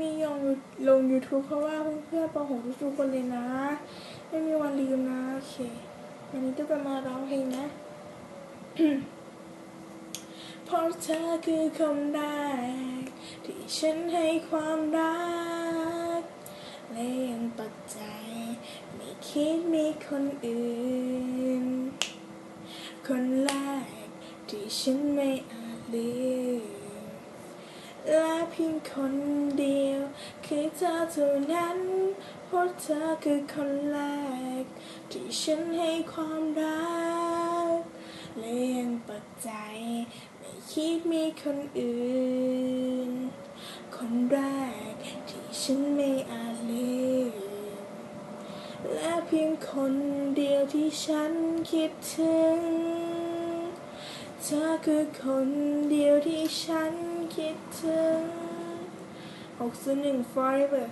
มียองลง YouTube เพราะว่าเพื่อนๆป .6 ทุกคนเลยนะ ไม่มีวันลืมนะ โอเค วันนี้ก็จะมาร้องเพลงนะเพราะเธอคือคนแรกที่ฉันให้ความรัก และยังปักใจ ไม่คิดมีคนอื่น คนแรกที่ฉันไม่อาจลืมและเพียงคนเดียว คือเธอเท่านั้นเพราะเธอคือคนแรก ที่ฉันให้ความรักและยังปักใจไม่คิดมีคนอื่น คนแรกที่ฉันไม่อาจลืมและเพียงคนเดียวที่ฉันคิดถึง เธอคือคนเดียวที่ฉันคิดถึง auctioning fiber